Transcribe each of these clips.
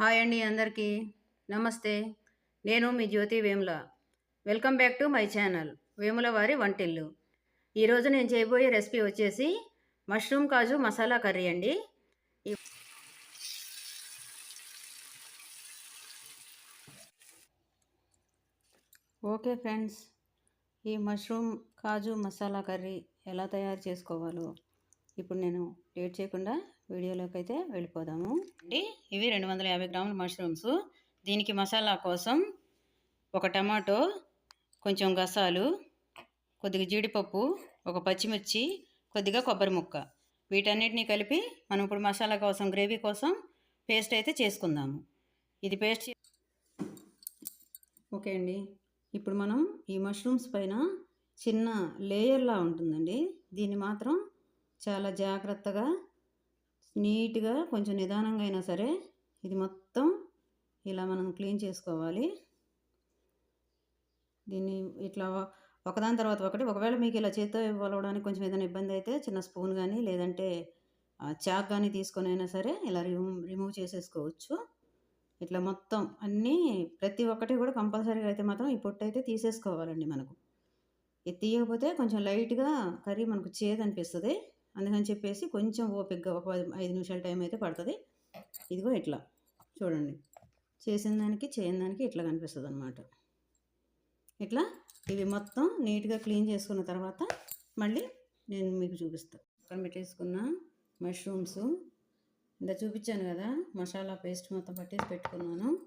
Hi అండి అందరికీ. నమస్తే. నేను మీ Jyothi Vemula. Welcome back to my channel Vemula వారి వంటిల్లు. ఈరోజు నేను చేయబోయే రెసిపీ వచ్చేసి మష్రూమ్ కాజు మసాలా కర్రీ అండి. ఓకే ఫ్రెండ్స్ ఈ మష్రూమ్ కాజు మసాలా కర్రీ ఎలా తయారు చేసుకోవాలో ఇప్పుడు నేను లేట్ చేయకుండా వీడియోలోకి అయితే వెళ్ళిపోదాము. అండి ఇవి రెండు వందల యాభై గ్రాముల మష్రూమ్స్ దీనికి మసాలా కోసం ఒక టమాటో కొంచెం గసాలు కొద్దిగా జీడిపప్పు ఒక పచ్చిమిర్చి కొద్దిగా కొబ్బరి ముక్క. వీటన్నిటిని కలిపి మనం ఇప్పుడు మసాలా కోసం గ్రేవీ కోసం పేస్ట్ అయితే చేసుకుందాము. ఇది పేస్ట్ ఓకే అండి. ఇప్పుడు మనం ఈ మష్రూమ్స్ పైన చిన్న లేయర్లా ఉంటుందండి. దీన్ని మాత్రం చాలా జాగ్రత్తగా నీట్గా కొంచెం నిదానంగా అయినా సరే ఇది మొత్తం ఇలా మనం క్లీన్ చేసుకోవాలి. దీన్ని ఇట్లా ఒకదాని తర్వాత ఒకటి. ఒకవేళ మీకు ఇలా చేత్తో ఇవ్వడానికి కొంచెం ఏదైనా ఇబ్బంది అయితే చిన్న స్పూన్ కానీ లేదంటే చాక్ కానీ తీసుకొని అయినా సరే ఇలా రిమూవ్ రిమూవ్ చేసేసుకోవచ్చు. ఇట్లా మొత్తం అన్నీ ప్రతి ఒక్కటి కూడా కంపల్సరీగా అయితే మాత్రం ఈ పొట్టు అయితే తీసేసుకోవాలండి మనకు. ఇది తీయకపోతే కొంచెం లైట్గా కర్రీ మనకు చేదు అనిపిస్తుంది. అందుకని చెప్పేసి కొంచెం ఓపికగా ఒక పది- ఐదు నిమిషాల టైం అయితే పడుతుంది. ఇదిగో ఇట్లా. చూడండి. చేసిన దానికి చేయని దానికి ఇట్లా కనిపిస్తుంది అనమాట ఇట్లా? ఇవి మొత్తం నీట్గా క్లీన్ చేసుకున్న తర్వాత మళ్ళీ నేను మీకు చూపిస్తాను పక్కన పెట్టేసుకున్న మష్రూమ్స్. ఇంత చూపించాను కదా మసాలా పేస్ట్ మొత్తం పట్టేసి పెట్టుకున్నాను.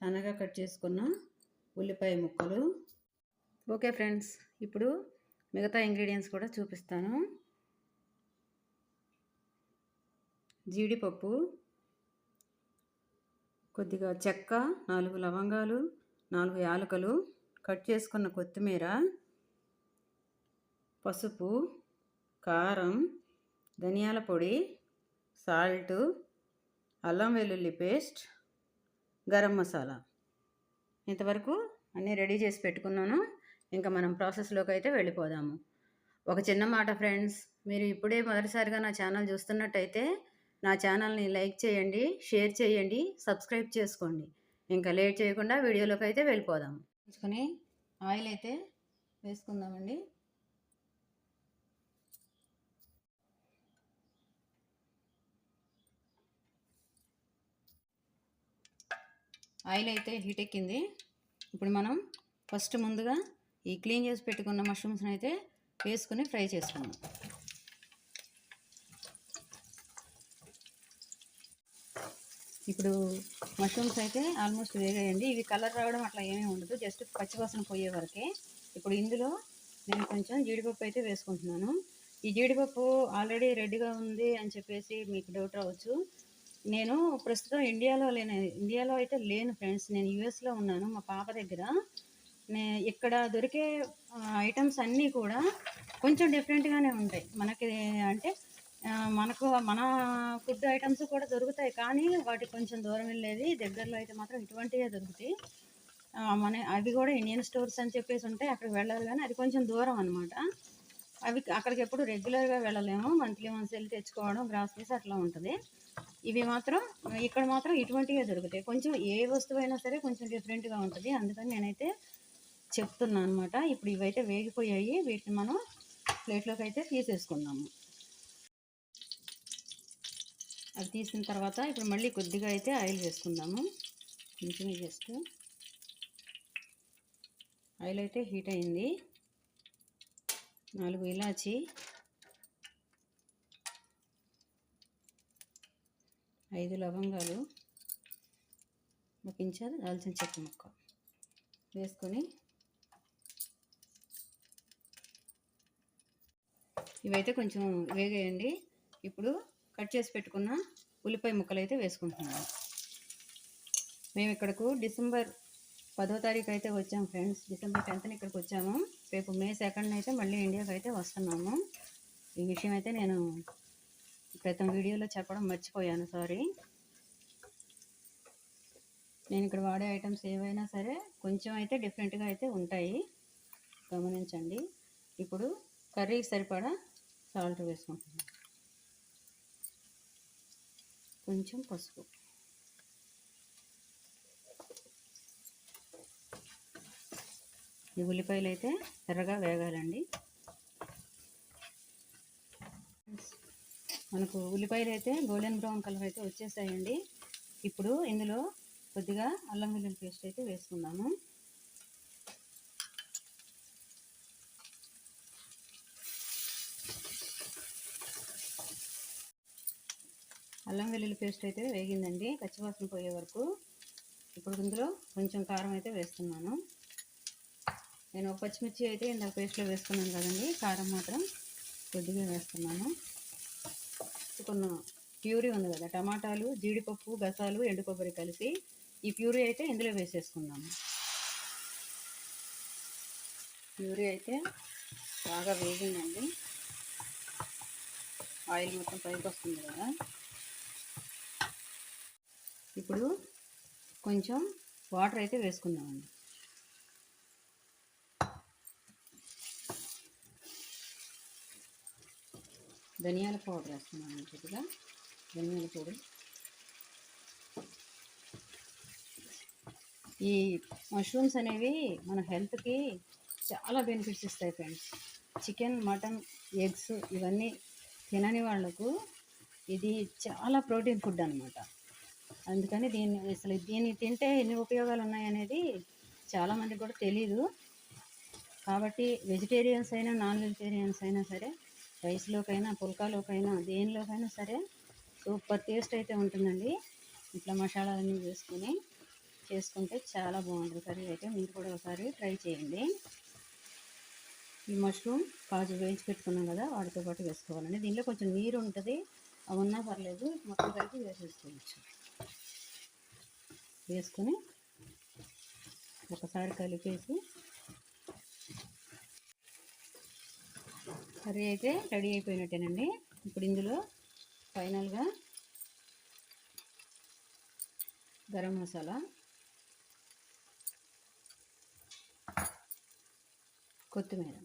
సన్నగా కట్ చేసుకున్న ఉల్లిపాయ ముక్కలు. ఓకే ఫ్రెండ్స్ ఇప్పుడు మిగతా ఇంగ్రీడియంట్స్ కూడా చూపిస్తాను. జీడిపప్పు కొద్దిగా చెక్క నాలుగు లవంగాలు నాలుగు యాలకులు కట్ చేసుకున్న కొత్తిమీర పసుపు కారం ధనియాల పొడి సాల్ట్ అల్లం వెల్లుల్లి పేస్ట్ గరం మసాలా. ఇంతవరకు అన్నీ రెడీ చేసి పెట్టుకున్నాను. ఇంకా మనం ప్రాసెస్లోకి అయితే వెళ్ళిపోదాము. ఒక చిన్న మాట ఫ్రెండ్స్ మీరు ఇప్పుడే మొదటిసారిగా నా ఛానల్ చూస్తున్నట్టయితే నా ఛానల్ని లైక్ చేయండి షేర్ చేయండి సబ్స్క్రైబ్ చేసుకోండి. ఇంకా లేట్ చేయకుండా వీడియోలోకి అయితే వెళ్ళిపోదాం. ఉంచుకొని ఆయిల్ అయితే వేసుకుందామండి. ఆయిల్ అయితే హీట్ ఎక్కింది. ఇప్పుడు మనం ఫస్ట్ ముందుగా ఈ క్లీన్ చేసి పెట్టుకున్న మష్రూమ్స్ని అయితే వేసుకుని ఫ్రై చేసుకుందాం. ఇప్పుడు మష్రూమ్స్ అయితే ఆల్మోస్ట్ వేగాయండి. ఇవి కలర్ రావడం అట్లా ఏమీ ఉండదు. జస్ట్ పచ్చివాసన పోయే వరకే. ఇప్పుడు ఇందులో నేను కొంచెం జీడిపప్పు అయితే వేసుకుంటున్నాను. ఈ జీడిపప్పు ఆల్రెడీ రెడీగా ఉంది అని చెప్పేసి మీకు డౌట్ రావచ్చు. నేను ప్రస్తుతం ఇండియాలో లేను. ఇండియాలో అయితే లేను ఫ్రెండ్స్ నేను యూఎస్లో ఉన్నాను మా పాప దగ్గర. నే ఇక్కడ దొరికే ఐటమ్స్ అన్నీ కూడా కొంచెం డిఫరెంట్గానే ఉంటాయి. మనకి అంటే మనకు మన ఫుడ్ ఐటమ్స్ కూడా దొరుకుతాయి కానీ వాటికి కొంచెం దూరం వెళ్ళేది దగ్గరలో అయితే మాత్రం ఇటువంటివే దొరుకుతాయి. మన అవి కూడా ఇండియన్ స్టోర్స్ అని చెప్పేసి ఉంటాయి అక్కడికి వెళ్ళాలి కానీ అది కొంచెం దూరం అనమాట అవి అక్కడికి ఎప్పుడు రెగ్యులర్గా వెళ్ళలేము మంత్లీ వన్స్ వెళ్ళి తెచ్చుకోవడం గ్రాసరీస్ అట్లా ఉంటుంది. ఇవి మాత్రం ఇక్కడ మాత్రం ఇటువంటివే దొరుకుతాయి. కొంచెం ఏ వస్తువైనా సరే కొంచెం డిఫరెంట్గా ఉంటుంది. అందుకని నేనైతే చెప్తున్నాను అనమాట ఇప్పుడు ఇవైతే వేగిపోయాయి వీటిని మనం ప్లేట్లోకి అయితే తీసేసుకుందాము. అది తీసిన తర్వాత ఇప్పుడు మళ్ళీ కొద్దిగా అయితే ఆయిల్ వేసుకుందాము. కొంచెం జస్ట్ ఆయిల్ అయితే హీట్ అయింది. నాలుగు ఇలాచి ఐదు లవంగాలు ఒక ఇంచారు దాల్చిన చెక్క ముక్క వేసుకొని ఇవైతే కొంచెం వేగేయండి. ఇప్పుడు కట్ చేసి పెట్టుకున్న ఉల్లిపాయ ముక్కలు అయితే వేసుకుంటున్నాము మేము ఇక్కడకు డిసెంబర్ పదో తారీఖు అయితే వచ్చాము ఫ్రెండ్స్. డిసెంబర్ టెన్త్ని ఇక్కడికి వచ్చాము. రేపు మే సెకండ్ అయితే మళ్ళీ ఇండియాకి అయితే వస్తున్నాము. ఈ విషయం అయితే నేను క్రితం వీడియోలో చెప్పడం మర్చిపోయాను సారీ. నేను ఇక్కడ వాడే ఐటమ్స్ ఏవైనా సరే కొంచెం అయితే డిఫరెంట్గా అయితే ఉంటాయి. గమనించండి. ఇప్పుడు కర్రీకి సరిపడా సాల్ట్ వేసుకుంటున్నాను. కొంచెం పసుపు. ఈ ఉల్లిపాయలు అయితే ఎర్రగా వేగాలండి. మనకు ఉల్లిపాయలు అయితే గోల్డెన్ బ్రౌన్ కలర్ అయితే వచ్చేసాయండి. ఇప్పుడు ఇందులో కొద్దిగా అల్లం వెల్లుల్లి పేస్ట్ అయితే వేసుకుందాము. అల్లం వెల్లుల్లి పేస్ట్ అయితే వేగిందండి పచ్చివాసన పోయే వరకు. ఇప్పుడు ఇందులో కొంచెం కారం అయితే వేస్తున్నాను. నేను ఒక పచ్చిమిర్చి అయితే ఇందాక పేస్ట్లో వేసుకున్నాను కదండి కారం మాత్రం కొద్దిగా వేస్తున్నాను. కొన్ని ప్యూరీ ఉంది కదా టమాటాలు జీడిపప్పు గసాలు ఎండు కొబ్బరి కలిసి ఈ ప్యూరీ అయితే ఇందులో వేసేసుకుందాము. ప్యూరీ అయితే బాగా వేగిందండి. ఆయిల్ మొత్తం పైకి వస్తుంది కదా. ఇప్పుడు కొంచెం వాటర్ అయితే వేసుకుందామండి. ధనియాల పౌడర్ వేస్తున్నాను కొద్దిగా. ధనియాల పొడి ఈ మష్రూమ్స్ అనేవి మన హెల్త్కి చాలా బెనిఫిట్స్ ఇస్తాయి ఫ్రెండ్స్. చికెన్ మటన్ ఎగ్స్ ఇవన్నీ తినని వాళ్ళకు ఇది చాలా ప్రోటీన్ ఫుడ్ అనమాట అందుకని దీన్ని అసలు దీన్ని తింటే ఎన్ని ఉపయోగాలు ఉన్నాయనేది చాలామందికి కూడా తెలీదు. కాబట్టి వెజిటేరియన్స్ అయినా నాన్ వెజిటేరియన్స్ అయినా సరే రైస్లోకైనా పుల్కాలోకైనా దేనిలోకైనా సరే సూపర్ టేస్ట్ అయితే ఉంటుందండి. ఇట్లా మసాలాలన్నీ వేసుకొని చేసుకుంటే చాలా బాగుంటుంది. కర్రీ అయితే మీరు కూడా ఒకసారి ట్రై చేయండి. ఈ మష్రూమ్ కాజు వేయించి పెట్టుకున్నాం కదా వాటితో పాటు వేసుకోవాలండి. దీనిలో కొంచెం నీరు ఉంటుంది అవి ఉన్నా పర్లేదు మొత్తం కలిపి వేసేసుకోవచ్చు. వేసుకొని ఒకసారి కలిపేసి కర్రీ అయితే రెడీ అయిపోయినట్టేనండి. ఇప్పుడు ఇందులో ఫైనల్గా గరం మసాలా కొత్తిమీర.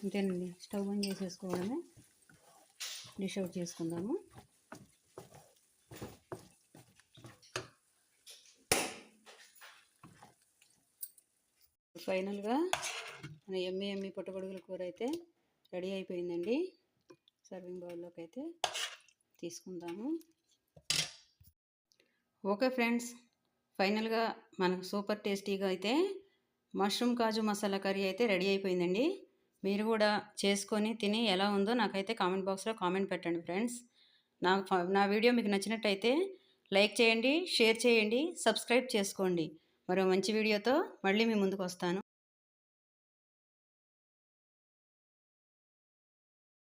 అంతేనండి. స్టవ్ ఆన్ చేసేసుకోవడమే. డిష్ అవుట్ చేసుకుందాము. ఫైనల్గా మన ఎమ్మి ఎమ్మి పుట్టగొడుగుల కూర అయితే రెడీ అయిపోయిందండి. సర్వింగ్ బౌల్లోకి అయితే తీసుకుందాము. ఓకే ఫ్రెండ్స్ ఫైనల్గా మనకు సూపర్ టేస్టీగా అయితే మష్రూమ్ కాజు మసాలా కర్రీ అయితే రెడీ అయిపోయిందండి. మీరు కూడా చేసుకొని తిని ఎలా ఉందో నాకైతే కామెంట్ బాక్స్లో కామెంట్ పెట్టండి ఫ్రెండ్స్. నా నా వీడియో మీకు నచ్చినట్టయితే లైక్ చేయండి షేర్ చేయండి సబ్స్క్రైబ్ చేసుకోండి. మరో మంచి వీడియోతో మళ్ళీ మీ ముందుకు వస్తాను.